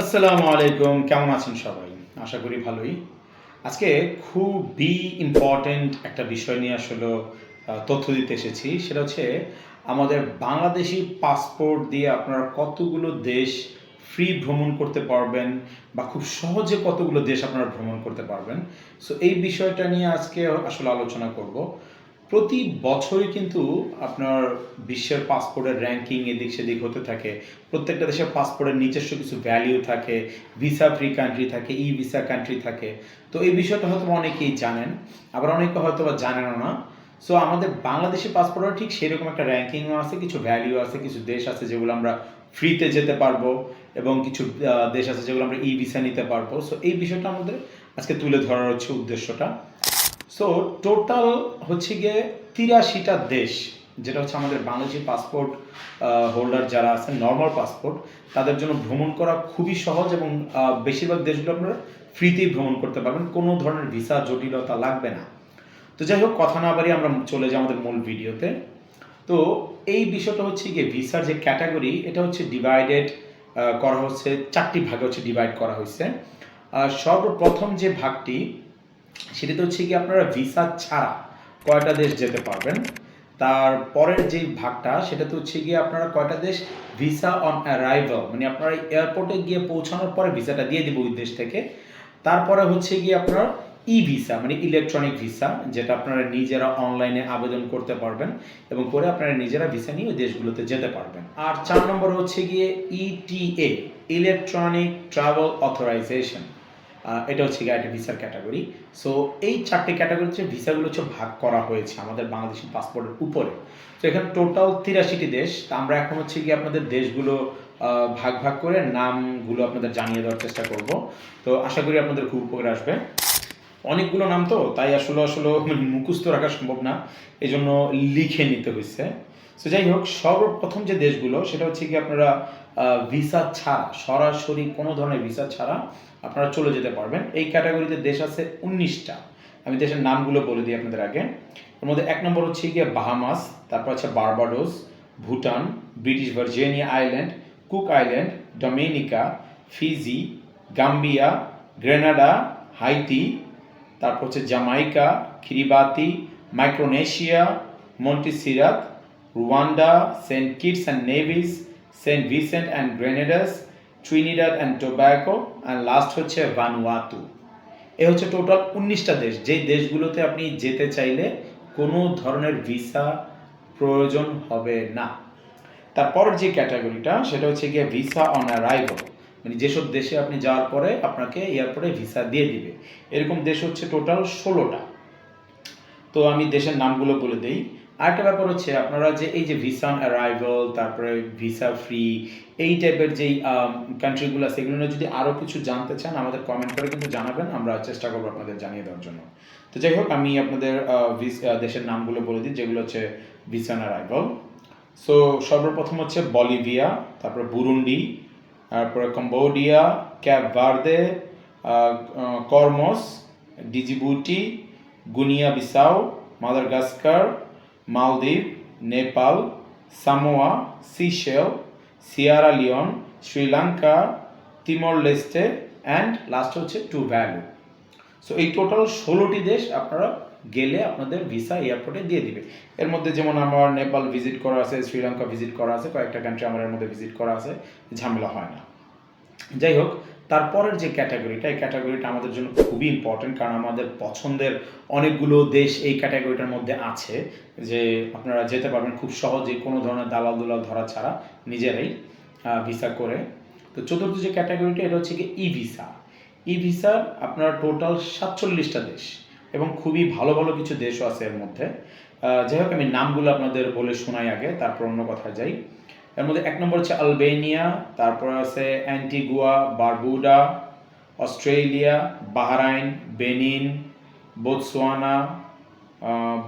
আসসালামু আলাইকুম, কেমন আছেন সবাই? আশা করি ভালোই। আজকে খুবই ইম্পর্ট্যান্ট একটা বিষয় নিয়ে আসলে তথ্য দিতে এসেছি। সেটা হচ্ছে, আমাদের বাংলাদেশি পাসপোর্ট দিয়ে আপনারা কতগুলো দেশ ফ্রি ভ্রমণ করতে পারবেন বা খুব সহজে কতগুলো দেশ আপনারা ভ্রমণ করতে পারবেন? সো এই বিষয়টা নিয়ে আজকে আসলে আলোচনা করব। প্রতি বছরই কিন্তু আপনার বিশ্বের পাসপোর্টের র্যাঙ্কিং এদিক সেদিক হতে থাকে। প্রত্যেকটা দেশের পাসপোর্টের নিজস্ব কিছু ভ্যালিউ থাকে ভিসা ফ্রি কান্ট্রি থাকে ই ভিসা কান্ট্রি থাকে। তো এই বিষয়টা হয়তো অনেকেই জানেন, আবার অনেকে হয়তো বা জানেনও না। সো আমাদের বাংলাদেশি পাসপোর্টের ঠিক সেরকম একটা র্যাঙ্কিংও আছে, কিছু ভ্যালিউ আছে, কিছু দেশ আছে যেগুলো আমরা ফ্রিতে যেতে পারব এবং কিছু দেশ আছে যেগুলো আমরা ই ভিসা নিতে পারব। সো এই বিষয়টা আমাদের আজকে তুলে ধরার হচ্ছে উদ্দেশ্যটা। সো টোটাল হচ্ছে গিয়ে তিরাশিটা দেশ, যেটা হচ্ছে আমাদের বাংলাদেশি পাসপোর্ট হোল্ডার যারা আছেন নর্মাল পাসপোর্ট তাদের জন্য ভ্রমণ করা খুবই সহজ এবং বেশিরভাগ দেশগুলো আপনারা ফ্রিতেই ভ্রমণ করতে পারবেন। কোনো ধরনের ভিসা জটিলতা লাগবে না। তো যাই হোক, কথা না বাড়িয়ে আমরা চলে যাই আমাদের মূল ভিডিওতে। তো এই বিষয়টা হচ্ছে গিয়ে ভিসার যে ক্যাটাগরি এটা হচ্ছে ডিভাইডেড করা হচ্ছে, চারটি ভাগে হচ্ছে ডিভাইড করা হয়েছে। সর্বপ্রথম যে ভাগটি সেটাতে হচ্ছে কি আপনারা ভিসা ছাড়া কয়টা দেশ যেতে পারবেন। তার পরের যে ভাগটা, সেটাতে হচ্ছে গিয়ে আপনারা কয়টা দেশ ভিসা অন অ্যারাইভাল মানে আপনারা এয়ারপোর্টে গিয়ে পৌঁছানোর পরে ভিসাটা দিয়ে দেবো ওই দেশ থেকে। তারপরে হচ্ছে গিয়ে আপনার ই ভিসা মানে ইলেকট্রনিক ভিসা যেটা আপনারা নিজেরা অনলাইনে আবেদন করতে পারবেন এবং করে আপনারা নিজেরা ভিসা নিয়ে ওই দেশগুলোতে যেতে পারবেন। আর চার নম্বর হচ্ছে গিয়ে ইটিএ ইলেকট্রনিক ট্রাভেল অথরাইজেশন এটা হচ্ছে গিয়ে একটা ভিসার ক্যাটাগরি সো এই চারটে ক্যাটাগরি হচ্ছে ভিসাগুলো হচ্ছে ভাগ করা হয়েছে আমাদের বাংলাদেশি পাসপোর্টের উপরে। তো এখানে টোটাল তিরাশিটি দেশ। তা আমরা এখন হচ্ছে গিয়ে আপনাদের দেশগুলো ভাগ ভাগ করে নামগুলো আপনাদের জানিয়ে দেওয়ার চেষ্টা করব। তো, আশা করি আপনাদের খুব উপকার আসবে। অনেকগুলো নাম তো, তাই আসলে আসলে মানে মুখস্থ রাখা সম্ভব না। এই জন্য লিখে নিতে হয়েছে তো যাই হোক সর্বপ্রথম যে দেশগুলো, সেটা হচ্ছে কি আপনারা ভিসা ছাড়া, সরাসরি কোনো ধরনের ভিসা ছাড়া আপনারা চলে যেতে পারবেন। এই ক্যাটাগরিতে দেশ আছে উনিশটা। আমি দেশের নামগুলো বলে দিই আপনাদের আগে। এর মধ্যে এক নম্বর হচ্ছে গিয়ে বাহামাস, তারপর আছে Barbados, Bhutan, British Virginia island, Cook island, Dominica, Fiji, Gambia, Grenada, Haiti, তারপর হচ্ছে Jamaica Kiribati, Micronesia, Montserrat Rwanda Saint Kitts and Nevis Saint Vincent and Grenadines Trinidad and Tobago and last হচ্ছে Vanuatu এ হচ্ছে total উনিশটা দেশ। যেই দেশগুলোতে আপনি যেতে চাইলে কোনো ধরনের ভিসা প্রয়োজন হবে না। তারপর যে ক্যাটাগরিটা, সেটা হচ্ছে গিয়ে ভিসা অন অ্যারাইভাল মানে যেসব দেশে আপনি যাওয়ার পরে আপনাকে এয়ারপোর্টে ভিসা দিয়ে দিবে। এরকম দেশ হচ্ছে টোটাল ষোলোটা। তো আমি দেশের নামগুলো বলে দেই। আরেকটা ব্যাপার হচ্ছে আপনারা যে এই যে ভিসা অন অ্যারাইভাল তারপরে ভিসা ফ্রি এই টাইপের যেই কান্ট্রিগুলো আছে, এগুলো যদি আরও কিছু জানতে চান, আমাদের কমেন্ট করে কিন্তু জানাবেন, আমরা চেষ্টা করব আপনাদের জানিয়ে দেওয়ার জন্য। তো যাই হোক, আমি আপনাদের দেশের নামগুলো বলে দিই, যেগুলো হচ্ছে ভিসা অন অ্যারাইভাল সো সর্বপ্রথম হচ্ছে বলিভিয়া তারপরে বুরুন্ডি তারপরে Cambodia Cape Verde Comoros Djibouti Guinea Bissau Madagascar Maldives Nepal Samoa Seychelles Sierra Leone Sri Lanka Timor Leste and last হচ্ছে টু ভ্যালু সো এই টোটাল ষোলোটি দেশ আপনারা গেলে আপনাদের ভিসা এয়ারপোর্টে দিয়ে দিবে। এর মধ্যে যেমন আমার নেপাল ভিজিট করা আছে শ্রীলঙ্কা ভিজিট করা আছে, কয়েকটা কান্ট্রি আমার এর মধ্যে ভিজিট করা আছে, ঝামেলা হয় না। যাই হোক তারপরের যে ক্যাটাগরিটা, এই ক্যাটাগরিটা আমাদের জন্য খুবই ইম্পর্টেন্ট কারণ আমাদের পছন্দের অনেকগুলো দেশ এই ক্যাটাগরিটার মধ্যে আছে। যে আপনারা যেতে পারবেন খুব সহজে কোনো ধরনের দালাল দুলাল ধরা ছাড়া নিজেরাই ভিসা করে। তো চতুর্থ যে ক্যাটাগরিটা, এটা হচ্ছে কি ই ভিসা ই ভিসার আপনার টোটাল সাতচল্লিশটা দেশ এবং খুবই ভালো ভালো কিছু দেশও আছে এর মধ্যে। যাই হোক, আমি নামগুলো আপনাদের বলে শোনাই আগে, তারপর অন্য কথায় যাই। এর মধ্যে এক নম্বর হচ্ছে আলবেনিয়া, তারপর আছে Antigua, Barbuda, Australia, Bahrain, Benin Botswana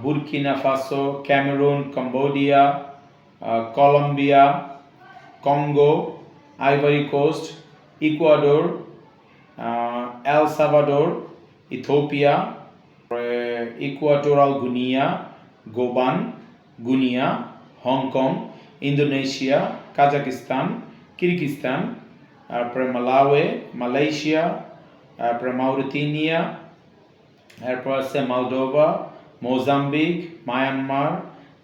Burkina Faso, Cameroon, Cambodia Colombia, Congo, Ivory Coast, Ecuador El Salvador Ethiopia Equatorial Guinea, Gabon, Guinea, Hong Kong Indonesia Kazakhstan Kyrgyzstan তারপরে মালাওয়ে মালয়েশিয়া তারপরে মাউরিতিনিয়া এরপর আছে Moldova Mozambique Myanmar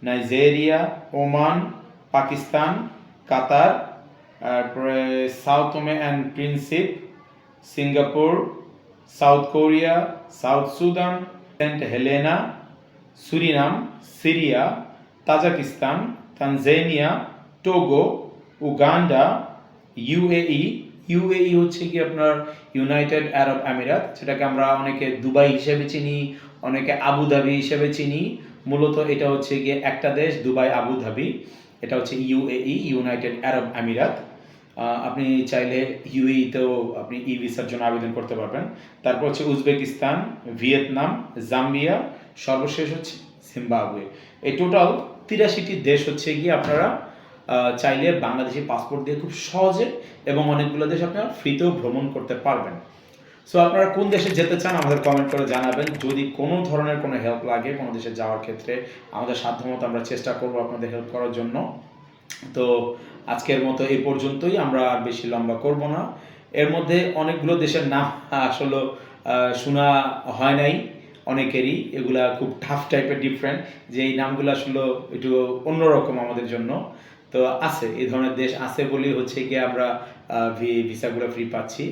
Nigeria Oman Pakistan Qatar তারপরে Sao Tome and Principe Singapore South Korea South Sudan Saint Helena Suriname Syria Tajikistan Tanzania Togo Uganda UAE UAE হচ্ছে কি আপনার United আরব আমিরাত যেটাকে আমরা অনেকে দুবাই হিসেবে চিনি, অনেকে আবুধাবি হিসেবে চিনি। মূলত এটা হচ্ছে গিয়ে একটা দেশ, দুবাই আবুধাবি এটা হচ্ছে ইউএই ইউনাইটেড আরব আমিরাত আপনি চাইলে ইউএইতেও আপনি ই ভিসার জন্য আবেদন করতে পারবেন। তারপর হচ্ছে উজবেকিস্তান, ভিয়েতনাম, জাম্বিয়া, সর্বশেষ হচ্ছে জিম্বাবুয়ে। এই টোটাল তিরাশিটি দেশ হচ্ছে গিয়ে আপনারা চাইলে বাংলাদেশি পাসপোর্ট দিয়ে খুব সহজে এবং অনেকগুলো দেশ আপনারা ফ্রিতেও ভ্রমণ করতে পারবেন। সো আপনারা কোন দেশে যেতে চান আমাদের কমেন্ট করে জানাবেন। যদি কোনো ধরনের কোনো হেল্প লাগে কোনো দেশে যাওয়ার ক্ষেত্রে, আমাদের সাধ্যমতো আমরা চেষ্টা করব আপনাদের হেল্প করার জন্য। তো, আজকের মতো এই পর্যন্তই, আমরা আর বেশি লম্বা করব না। এর মধ্যে অনেকগুলো দেশের নাম আসলে শোনা হয় নাই। অনেকেরই এগুলা খুব টাফ টাইপের ডিফারেন্ট যে এই নামগুলো আসলে একটু অন্যরকম আমাদের জন্য। তো আছে, এই ধরনের দেশ আছে বলেই হচ্ছে কি আমরা ভিসাগুলো ফ্রি পাচ্ছি।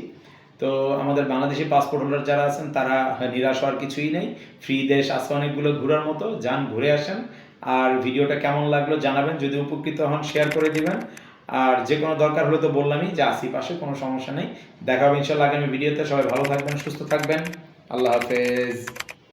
তো আমাদের বাংলাদেশি পাসপোর্ট হোল্ডার যারা আছেন, তারা নিরাশ হওয়ার কিছুই নেই। ফ্রি দেশ আছে অনেকগুলো ঘোরার মতো, যান, ঘুরে আসেন। আর ভিডিওটা কেমন লাগল জানাবেন, যদি উপকৃত হন শেয়ার করে দিবেন। আর যে কোনো দরকার হলে তো বললামই যে আসি পাশে, কোনো সমস্যা নেই। দেখা হবে ইনশাল্লাহ আগামী ভিডিওতে। সবাই ভালো থাকবেন, সুস্থ থাকবেন। আল্লাহ হাফেজ।